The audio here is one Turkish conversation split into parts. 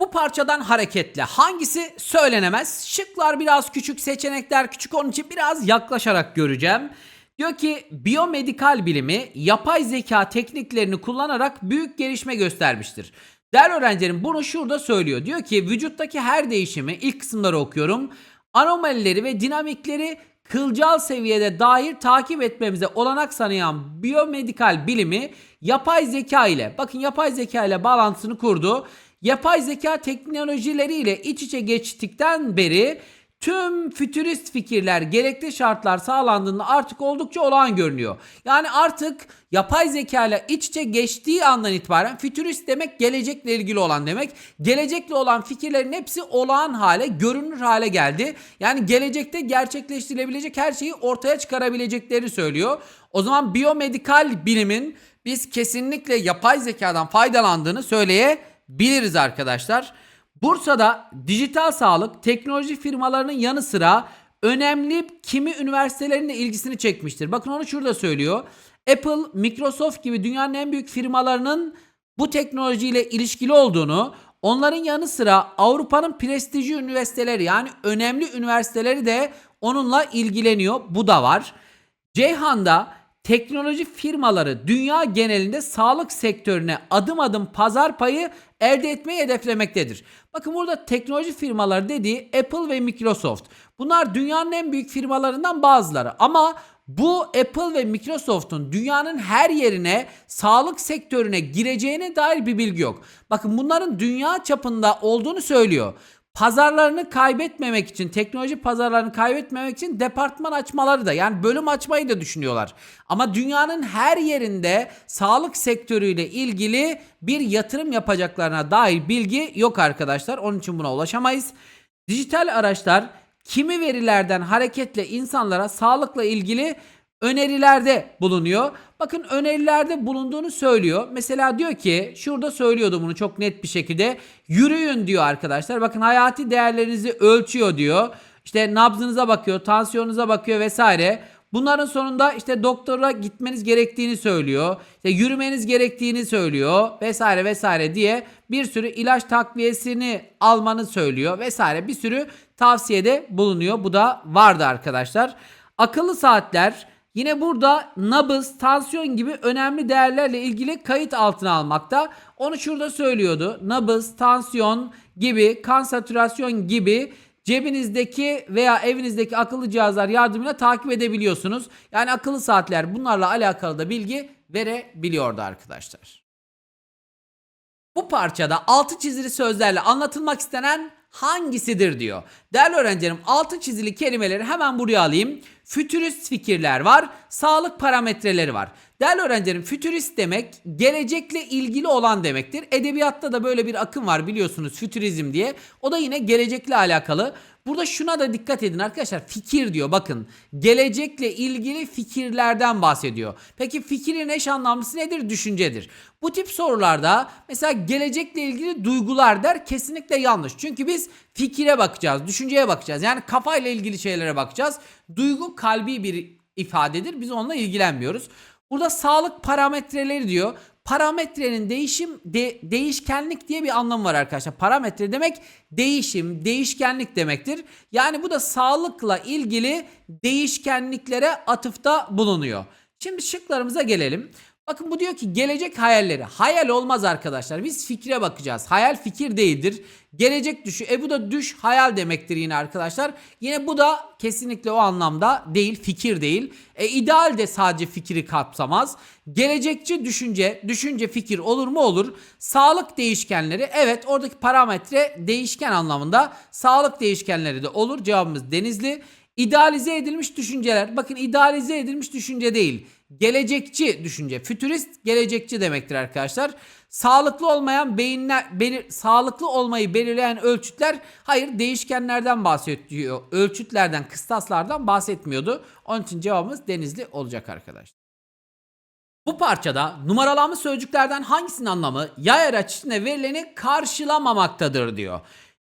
Bu parçadan hareketle hangisi söylenemez? Şıklar biraz küçük, seçenekler küçük onun için biraz yaklaşarak göreceğim. Diyor ki biyomedikal bilimi yapay zeka tekniklerini kullanarak büyük gelişme göstermiştir. Değerli öğrencilerim bunu şurada söylüyor. Diyor ki vücuttaki her değişimi ilk kısımları okuyorum. Anomalileri ve dinamikleri kılcal seviyede dair takip etmemize olanak sağlayan biyomedikal bilimi yapay zeka ile bakın yapay zeka ile bağlantısını kurdu. Yapay zeka teknolojileriyle iç içe geçtikten beri tüm fütürist fikirler gerekli şartlar sağlandığında artık oldukça olağan görünüyor. Yani artık yapay zeka ile iç içe geçtiği andan itibaren fütürist demek gelecekle ilgili olan demek. Gelecekle olan fikirlerin hepsi olağan hale, görünür hale geldi. Yani gelecekte gerçekleştirilebilecek her şeyi ortaya çıkarabilecekleri söylüyor. O zaman biyomedikal bilimin biz kesinlikle yapay zekadan faydalandığını söyleyebiliriz arkadaşlar. Bursa'da dijital sağlık teknoloji firmalarının yanı sıra önemli kimi üniversitelerinin de ilgisini çekmiştir. Bakın onu şurada söylüyor. Apple, Microsoft gibi dünyanın en büyük firmalarının bu teknolojiyle ilişkili olduğunu, onların yanı sıra Avrupa'nın prestijli üniversiteleri yani önemli üniversiteleri de onunla ilgileniyor. Bu da var. Ceyhan'da teknoloji firmaları dünya genelinde sağlık sektörüne adım adım pazar payı elde etmeyi hedeflemektedir. Bakın burada teknoloji firmaları dediği Apple ve Microsoft. Bunlar dünyanın en büyük firmalarından bazıları ama bu Apple ve Microsoft'un dünyanın her yerine sağlık sektörüne gireceğine dair bir bilgi yok. Bakın bunların dünya çapında olduğunu söylüyor pazarlarını kaybetmemek için, teknoloji pazarlarını kaybetmemek için departman açmaları da yani bölüm açmayı da düşünüyorlar. Ama dünyanın her yerinde sağlık sektörüyle ilgili bir yatırım yapacaklarına dair bilgi yok arkadaşlar. Onun için buna ulaşamayız. Dijital araçlar kimi verilerden hareketle insanlara sağlıkla ilgili önerilerde bulunuyor. Bakın önerilerde bulunduğunu söylüyor. Mesela diyor ki şurada söylüyordu bunu çok net bir şekilde. Yürüyün diyor arkadaşlar. Bakın hayati değerlerinizi ölçüyor diyor. İşte nabzınıza bakıyor, tansiyonunuza bakıyor vesaire. Bunların sonunda işte doktora gitmeniz gerektiğini söylüyor. İşte yürümeniz gerektiğini söylüyor vesaire vesaire diye bir sürü ilaç takviyesini almanı söylüyor vesaire bir sürü tavsiyede bulunuyor. Bu da vardı arkadaşlar. Akıllı saatler Yine burada nabız, tansiyon gibi önemli değerlerle ilgili kayıt altına almakta. Onu şurada söylüyordu. Nabız, tansiyon gibi, kan satürasyon gibi cebinizdeki veya evinizdeki akıllı cihazlar yardımıyla takip edebiliyorsunuz. Yani akıllı saatler bunlarla alakalı da bilgi verebiliyordu arkadaşlar. Bu parçada altı çizili sözlerle anlatılmak istenen hangisidir diyor. Değerli öğrencilerim altı çizili kelimeleri hemen buraya alayım. Fütürist fikirler var, sağlık parametreleri var. Değerli öğrencilerim fütürist demek gelecekle ilgili olan demektir. Edebiyatta da böyle bir akım var biliyorsunuz fütürizm diye. O da yine gelecekle alakalı. Burada şuna da dikkat edin arkadaşlar. Fikir diyor bakın. Gelecekle ilgili fikirlerden bahsediyor. Peki fikirin eş anlamlısı nedir? Düşüncedir. Bu tip sorularda mesela gelecekle ilgili duygular der kesinlikle yanlış. Çünkü biz fikire bakacağız, düşünceye bakacağız. Yani kafayla ilgili şeylere bakacağız. Duygu kalbi bir ifadedir. Biz onunla ilgilenmiyoruz. Burada sağlık parametreleri diyor. Parametrenin değişim de, değişkenlik diye bir anlamı var arkadaşlar. Parametre demek değişim, değişkenlik demektir. Yani bu da sağlıkla ilgili değişkenliklere atıfta bulunuyor. Şimdi şıklarımıza gelelim. Bakın bu diyor ki gelecek hayalleri. Hayal olmaz arkadaşlar. Biz fikre bakacağız. Hayal fikir değildir. Gelecek düşü. E bu da düş hayal demektir yine arkadaşlar. Yine bu da kesinlikle o anlamda değil. Fikir değil. E ideal de sadece fikri kapsamaz. Gelecekçi düşünce, düşünce fikir olur mu olur. Sağlık değişkenleri evet oradaki parametre değişken anlamında. Sağlık değişkenleri de olur. Cevabımız denizli. İdealize edilmiş düşünceler. Bakın idealize edilmiş düşünce değil. Gelecekçi düşünce. Fütürist gelecekçi demektir arkadaşlar. Sağlıklı olmayan beyinler belir, sağlıklı olmayı belirleyen ölçütler hayır değişkenlerden bahsediyor. Ölçütlerden, kıstaslardan bahsetmiyordu. Onun için cevabımız denizli olacak arkadaşlar. Bu parçada numaralanmış sözcüklerden hangisinin anlamı yay araç içinde verileni karşılamamaktadır diyor.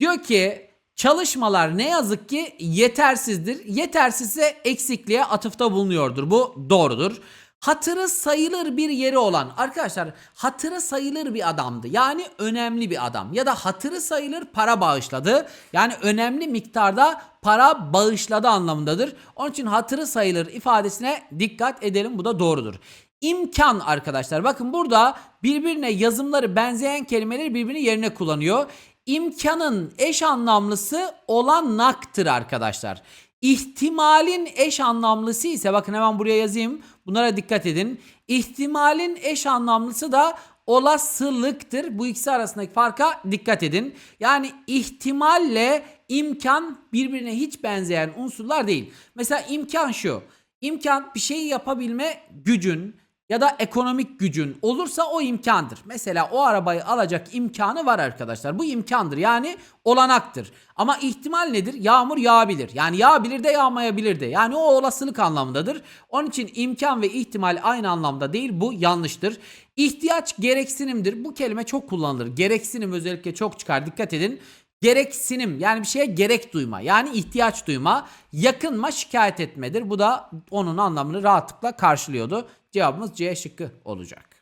Diyor ki çalışmalar ne yazık ki yetersizdir. Yetersizse eksikliğe atıfta bulunuyordur. Bu doğrudur. hatırı sayılır bir yeri olan arkadaşlar hatırı sayılır bir adamdı. Yani önemli bir adam ya da hatırı sayılır para bağışladı. Yani önemli miktarda para bağışladı anlamındadır. Onun için hatırı sayılır ifadesine dikkat edelim bu da doğrudur. İmkan arkadaşlar bakın burada birbirine yazımları benzeyen kelimeleri birbirinin yerine kullanıyor. İmkanın eş anlamlısı olanaktır arkadaşlar. İhtimalin eş anlamlısı ise bakın hemen buraya yazayım. Bunlara dikkat edin. İhtimalin eş anlamlısı da olasılıktır. Bu ikisi arasındaki farka dikkat edin. Yani ihtimalle imkan birbirine hiç benzeyen unsurlar değil. Mesela imkan şu. İmkan bir şeyi yapabilme gücün ya da ekonomik gücün olursa o imkandır. Mesela o arabayı alacak imkanı var arkadaşlar. Bu imkandır yani olanaktır. Ama ihtimal nedir? Yağmur yağabilir. Yani yağabilir de yağmayabilir de. Yani o olasılık anlamındadır. Onun için imkan ve ihtimal aynı anlamda değil. Bu yanlıştır. İhtiyaç gereksinimdir. Bu kelime çok kullanılır. Gereksinim özellikle çok çıkar. Dikkat edin. Gereksinim yani bir şeye gerek duyma yani ihtiyaç duyma yakınma şikayet etmedir. Bu da onun anlamını rahatlıkla karşılıyordu. Cevabımız C şıkkı olacak.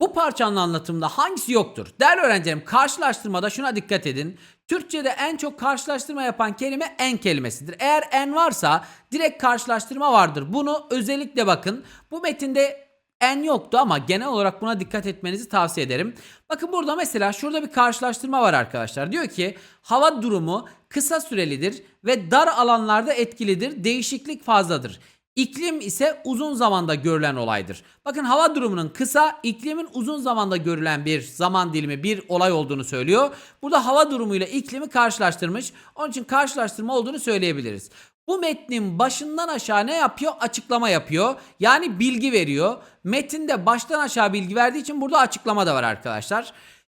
Bu parçanın anlatımında hangisi yoktur? Değerli öğrencilerim karşılaştırmada şuna dikkat edin. Türkçe'de en çok karşılaştırma yapan kelime en kelimesidir. Eğer en varsa direkt karşılaştırma vardır. Bunu özellikle bakın. Bu metinde en yoktu ama genel olarak buna dikkat etmenizi tavsiye ederim. Bakın burada mesela şurada bir karşılaştırma var arkadaşlar. Diyor ki hava durumu kısa sürelidir ve dar alanlarda etkilidir. Değişiklik fazladır. İklim ise uzun zamanda görülen olaydır. Bakın hava durumunun kısa, iklimin uzun zamanda görülen bir zaman dilimi, bir olay olduğunu söylüyor. Burada hava durumuyla iklimi karşılaştırmış. Onun için karşılaştırma olduğunu söyleyebiliriz. Bu metnin başından aşağı ne yapıyor? Açıklama yapıyor. Yani bilgi veriyor. Metinde baştan aşağı bilgi verdiği için burada açıklama da var arkadaşlar.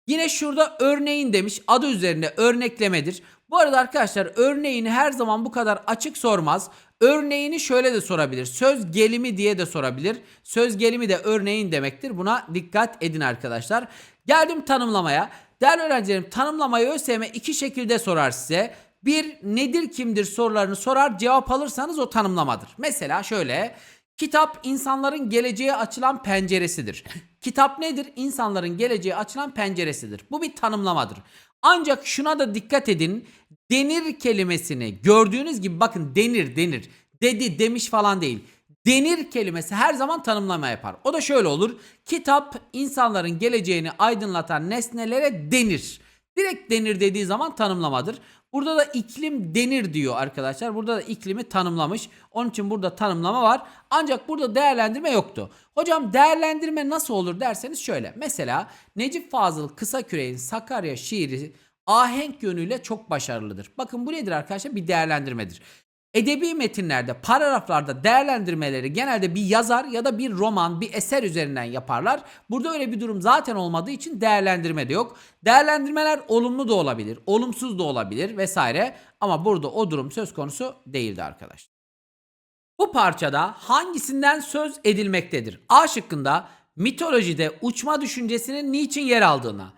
Yine şurada örneğin demiş. Adı üzerinde örneklemedir. Bu arada arkadaşlar örneğini her zaman bu kadar açık sormaz. Örneğini şöyle de sorabilir. Söz gelimi diye de sorabilir. Söz gelimi de örneğin demektir. Buna dikkat edin arkadaşlar. Geldim tanımlamaya. Değerli öğrencilerim tanımlamayı ÖSYM iki şekilde sorar size. Bir nedir kimdir sorularını sorar cevap alırsanız o tanımlamadır. Mesela şöyle kitap insanların geleceğe açılan penceresidir. kitap nedir? İnsanların geleceğe açılan penceresidir. Bu bir tanımlamadır. Ancak şuna da dikkat edin. Denir kelimesini gördüğünüz gibi bakın denir denir. Dedi demiş falan değil. Denir kelimesi her zaman tanımlama yapar. O da şöyle olur. Kitap insanların geleceğini aydınlatan nesnelere denir. Direkt denir dediği zaman tanımlamadır. Burada da iklim denir diyor arkadaşlar. Burada da iklimi tanımlamış. Onun için burada tanımlama var. Ancak burada değerlendirme yoktu. Hocam değerlendirme nasıl olur derseniz şöyle. Mesela Necip Fazıl Kısaküre'nin Sakarya şiiri ahenk yönüyle çok başarılıdır. Bakın bu nedir arkadaşlar? Bir değerlendirmedir. Edebi metinlerde, paragraflarda değerlendirmeleri genelde bir yazar ya da bir roman, bir eser üzerinden yaparlar. Burada öyle bir durum zaten olmadığı için değerlendirme de yok. Değerlendirmeler olumlu da olabilir, olumsuz da olabilir vesaire ama burada o durum söz konusu değildi arkadaşlar. Bu parçada hangisinden söz edilmektedir? A şıkkında mitolojide uçma düşüncesinin niçin yer aldığına.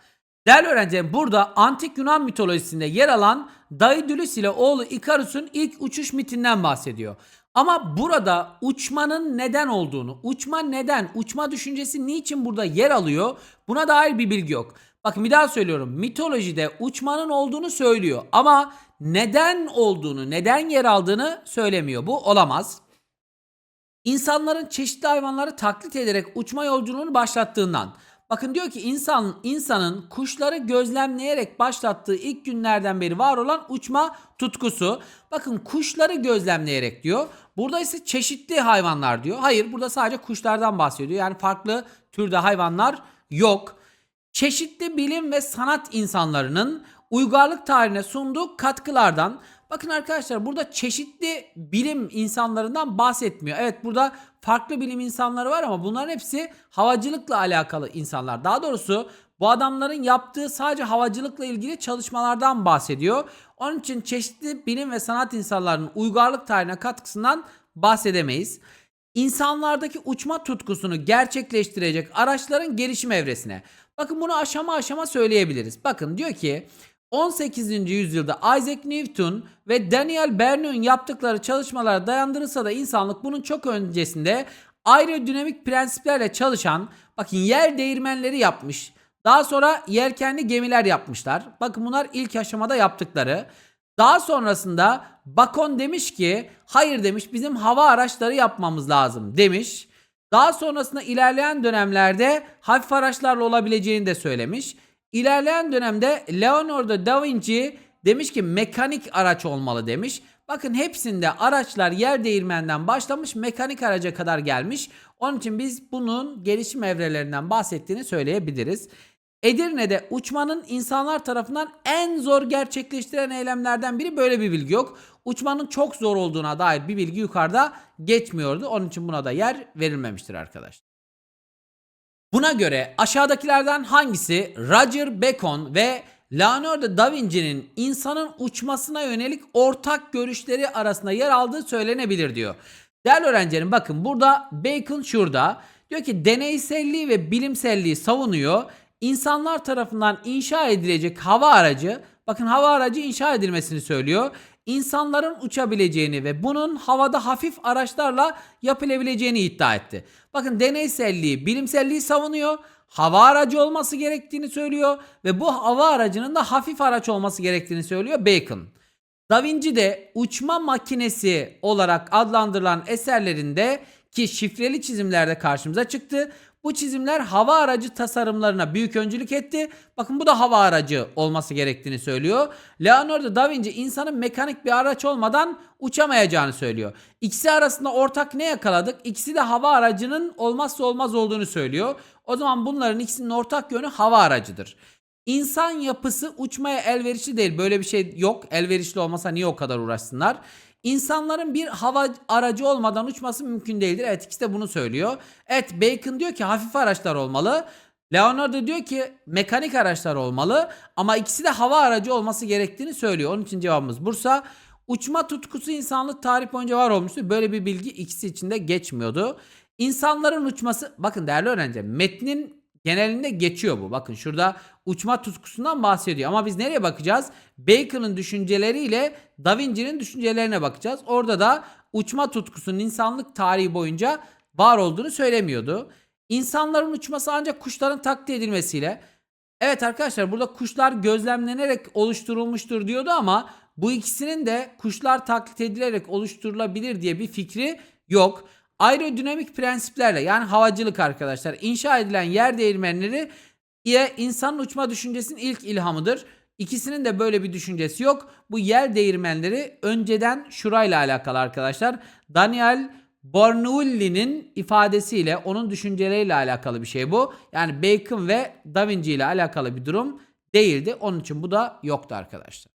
Değerli öğrencilerim burada antik Yunan mitolojisinde yer alan Daedalus ile oğlu Ikarus'un ilk uçuş mitinden bahsediyor. Ama burada uçmanın neden olduğunu, uçma neden, uçma düşüncesi niçin burada yer alıyor buna dair bir bilgi yok. Bakın bir daha söylüyorum mitolojide uçmanın olduğunu söylüyor ama neden olduğunu, neden yer aldığını söylemiyor. Bu olamaz. İnsanların çeşitli hayvanları taklit ederek uçma yolculuğunu başlattığından. Bakın diyor ki insan insanın kuşları gözlemleyerek başlattığı ilk günlerden beri var olan uçma tutkusu. Bakın kuşları gözlemleyerek diyor. Burada ise çeşitli hayvanlar diyor. Hayır burada sadece kuşlardan bahsediyor. Yani farklı türde hayvanlar yok. Çeşitli bilim ve sanat insanlarının uygarlık tarihine sunduğu katkılardan Bakın arkadaşlar burada çeşitli bilim insanlarından bahsetmiyor. Evet burada farklı bilim insanları var ama bunların hepsi havacılıkla alakalı insanlar. Daha doğrusu bu adamların yaptığı sadece havacılıkla ilgili çalışmalardan bahsediyor. Onun için çeşitli bilim ve sanat insanlarının uygarlık tarihine katkısından bahsedemeyiz. İnsanlardaki uçma tutkusunu gerçekleştirecek araçların gelişim evresine. Bakın bunu aşama aşama söyleyebiliriz. Bakın diyor ki 18. yüzyılda Isaac Newton ve Daniel Bernoulli'nin yaptıkları çalışmalara dayandırılsa da insanlık bunun çok öncesinde aerodinamik prensiplerle çalışan bakın yer değirmenleri yapmış. Daha sonra yelkenli gemiler yapmışlar. Bakın bunlar ilk aşamada yaptıkları. Daha sonrasında Bakon demiş ki hayır demiş bizim hava araçları yapmamız lazım demiş. Daha sonrasında ilerleyen dönemlerde hafif araçlarla olabileceğini de söylemiş. İlerleyen dönemde Leonardo da Vinci demiş ki mekanik araç olmalı demiş. Bakın hepsinde araçlar yer değirmenden başlamış mekanik araca kadar gelmiş. Onun için biz bunun gelişim evrelerinden bahsettiğini söyleyebiliriz. Edirne'de uçmanın insanlar tarafından en zor gerçekleştiren eylemlerden biri böyle bir bilgi yok. Uçmanın çok zor olduğuna dair bir bilgi yukarıda geçmiyordu. Onun için buna da yer verilmemiştir arkadaşlar. Buna göre aşağıdakilerden hangisi Roger Bacon ve Leonardo da Vinci'nin insanın uçmasına yönelik ortak görüşleri arasında yer aldığı söylenebilir diyor. Değerli öğrencilerim bakın burada Bacon şurada diyor ki deneyselliği ve bilimselliği savunuyor. İnsanlar tarafından inşa edilecek hava aracı bakın hava aracı inşa edilmesini söylüyor. İnsanların uçabileceğini ve bunun havada hafif araçlarla yapılabileceğini iddia etti. Bakın deneyselliği, bilimselliği savunuyor. Hava aracı olması gerektiğini söylüyor ve bu hava aracının da hafif araç olması gerektiğini söylüyor Bacon. Da Vinci de uçma makinesi olarak adlandırılan eserlerinde ki şifreli çizimlerde karşımıza çıktı. Bu çizimler hava aracı tasarımlarına büyük öncülük etti. Bakın bu da hava aracı olması gerektiğini söylüyor. Leonardo da Vinci insanın mekanik bir araç olmadan uçamayacağını söylüyor. İkisi arasında ortak ne yakaladık? İkisi de hava aracının olmazsa olmaz olduğunu söylüyor. O zaman bunların ikisinin ortak yönü hava aracıdır. İnsan yapısı uçmaya elverişli değil. Böyle bir şey yok. Elverişli olmasa niye o kadar uğraşsınlar? İnsanların bir hava aracı olmadan uçması mümkün değildir. Evet ikisi de bunu söylüyor. Evet Bacon diyor ki hafif araçlar olmalı. Leonardo diyor ki mekanik araçlar olmalı ama ikisi de hava aracı olması gerektiğini söylüyor. Onun için cevabımız Bursa. Uçma tutkusu insanlık tarih boyunca var olmuştu. Böyle bir bilgi ikisi için de geçmiyordu. İnsanların uçması bakın değerli öğrenci metnin genelinde geçiyor bu. Bakın şurada uçma tutkusundan bahsediyor. Ama biz nereye bakacağız? Bacon'ın düşünceleriyle Da Vinci'nin düşüncelerine bakacağız. Orada da uçma tutkusunun insanlık tarihi boyunca var olduğunu söylemiyordu. İnsanların uçması ancak kuşların taklit edilmesiyle. Evet arkadaşlar burada kuşlar gözlemlenerek oluşturulmuştur diyordu ama bu ikisinin de kuşlar taklit edilerek oluşturulabilir diye bir fikri yok. Aerodinamik prensiplerle yani havacılık arkadaşlar inşa edilen yer değirmenleri insanın uçma düşüncesinin ilk ilhamıdır. İkisinin de böyle bir düşüncesi yok. Bu yer değirmenleri önceden şurayla alakalı arkadaşlar. Daniel Bernoulli'nin ifadesiyle onun düşünceleriyle alakalı bir şey bu. Yani Bacon ve Da Vinci ile alakalı bir durum değildi. Onun için bu da yoktu arkadaşlar.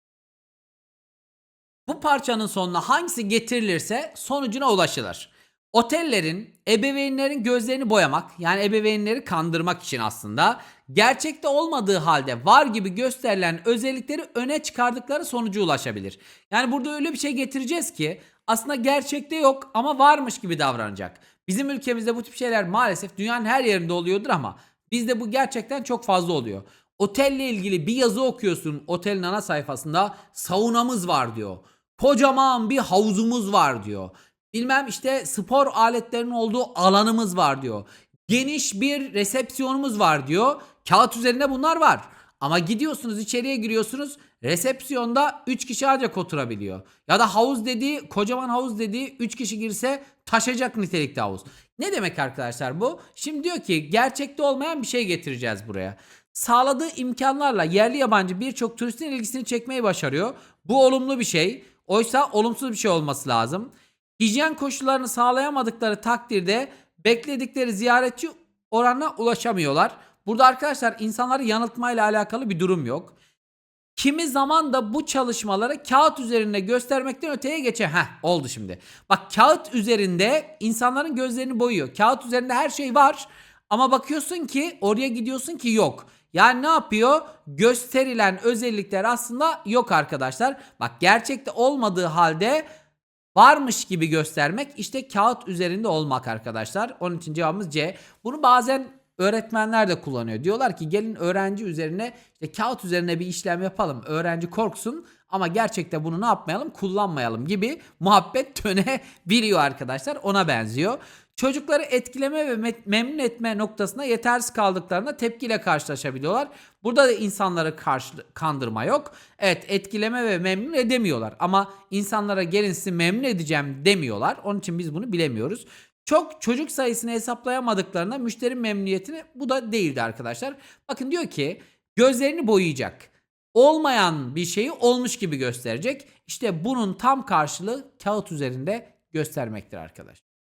Bu parçanın sonuna hangisi getirilirse sonucuna ulaşılır. Otellerin ebeveynlerin gözlerini boyamak yani ebeveynleri kandırmak için aslında gerçekte olmadığı halde var gibi gösterilen özellikleri öne çıkardıkları sonuca ulaşabilir. Yani burada öyle bir şey getireceğiz ki aslında gerçekte yok ama varmış gibi davranacak. Bizim ülkemizde bu tip şeyler maalesef dünyanın her yerinde oluyordur ama bizde bu gerçekten çok fazla oluyor. Otelle ilgili bir yazı okuyorsun otelin ana sayfasında saunamız var diyor. Kocaman bir havuzumuz var diyor. Bilmem işte spor aletlerinin olduğu alanımız var diyor. Geniş bir resepsiyonumuz var diyor. Kağıt üzerinde bunlar var. Ama gidiyorsunuz içeriye giriyorsunuz. Resepsiyonda 3 kişi ancak oturabiliyor. Ya da havuz dediği kocaman havuz dediği 3 kişi girse taşacak nitelikte havuz. Ne demek arkadaşlar bu? Şimdi diyor ki gerçekte olmayan bir şey getireceğiz buraya. Sağladığı imkanlarla yerli yabancı birçok turistin ilgisini çekmeyi başarıyor. Bu olumlu bir şey. Oysa olumsuz bir şey olması lazım. Hijyen koşullarını sağlayamadıkları takdirde bekledikleri ziyaretçi oranına ulaşamıyorlar. Burada arkadaşlar insanları yanıltmayla alakalı bir durum yok. Kimi zaman da bu çalışmaları kağıt üzerinde göstermekten öteye geçe. Heh oldu şimdi. Bak kağıt üzerinde insanların gözlerini boyuyor. Kağıt üzerinde her şey var ama bakıyorsun ki oraya gidiyorsun ki yok. Yani ne yapıyor? Gösterilen özellikler aslında yok arkadaşlar. Bak gerçekte olmadığı halde varmış gibi göstermek işte kağıt üzerinde olmak arkadaşlar. Onun için cevabımız C. Bunu bazen öğretmenler de kullanıyor. Diyorlar ki gelin öğrenci üzerine işte kağıt üzerine bir işlem yapalım. Öğrenci korksun ama gerçekte bunu ne yapmayalım? Kullanmayalım gibi muhabbet dönebiliyor arkadaşlar. Ona benziyor. Çocukları etkileme ve me- memnun etme noktasında yetersiz kaldıklarında tepkiyle karşılaşabiliyorlar. Burada da insanları karşı kandırma yok. Evet etkileme ve memnun edemiyorlar ama insanlara gelin sizi memnun edeceğim demiyorlar. Onun için biz bunu bilemiyoruz. Çok çocuk sayısını hesaplayamadıklarında müşteri memnuniyetini bu da değildi arkadaşlar. Bakın diyor ki gözlerini boyayacak. Olmayan bir şeyi olmuş gibi gösterecek. İşte bunun tam karşılığı kağıt üzerinde göstermektir arkadaşlar.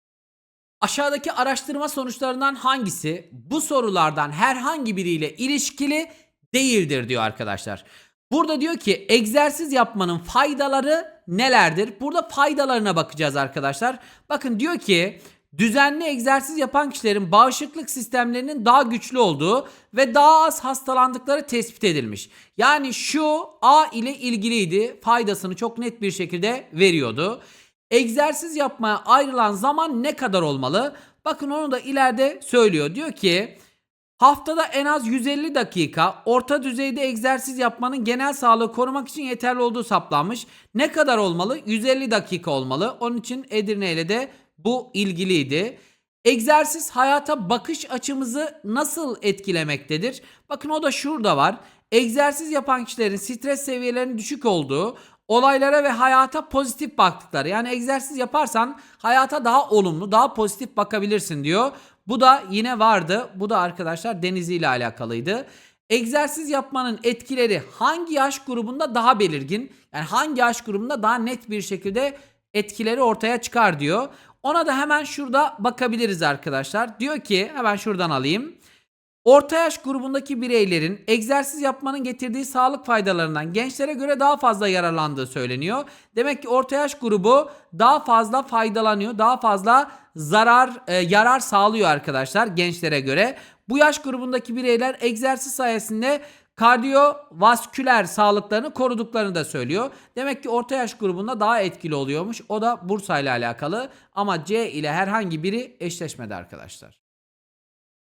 Aşağıdaki araştırma sonuçlarından hangisi bu sorulardan herhangi biriyle ilişkili değildir diyor arkadaşlar. Burada diyor ki egzersiz yapmanın faydaları nelerdir? Burada faydalarına bakacağız arkadaşlar. Bakın diyor ki düzenli egzersiz yapan kişilerin bağışıklık sistemlerinin daha güçlü olduğu ve daha az hastalandıkları tespit edilmiş. Yani şu A ile ilgiliydi. Faydasını çok net bir şekilde veriyordu. Egzersiz yapmaya ayrılan zaman ne kadar olmalı? Bakın onu da ileride söylüyor. Diyor ki haftada en az 150 dakika orta düzeyde egzersiz yapmanın genel sağlığı korumak için yeterli olduğu saptanmış. Ne kadar olmalı? 150 dakika olmalı. Onun için Edirne ile de bu ilgiliydi. Egzersiz hayata bakış açımızı nasıl etkilemektedir? Bakın o da şurada var. Egzersiz yapan kişilerin stres seviyelerinin düşük olduğu, olaylara ve hayata pozitif baktıkları. Yani egzersiz yaparsan hayata daha olumlu, daha pozitif bakabilirsin diyor. Bu da yine vardı. Bu da arkadaşlar Denizli ile alakalıydı. Egzersiz yapmanın etkileri hangi yaş grubunda daha belirgin? Yani hangi yaş grubunda daha net bir şekilde etkileri ortaya çıkar diyor. Ona da hemen şurada bakabiliriz arkadaşlar. Diyor ki hemen şuradan alayım. Orta yaş grubundaki bireylerin egzersiz yapmanın getirdiği sağlık faydalarından gençlere göre daha fazla yararlandığı söyleniyor. Demek ki orta yaş grubu daha fazla faydalanıyor, daha fazla zarar e, yarar sağlıyor arkadaşlar gençlere göre. Bu yaş grubundaki bireyler egzersiz sayesinde kardiyovasküler sağlıklarını koruduklarını da söylüyor. Demek ki orta yaş grubunda daha etkili oluyormuş. O da Bursa ile alakalı ama C ile herhangi biri eşleşmedi arkadaşlar.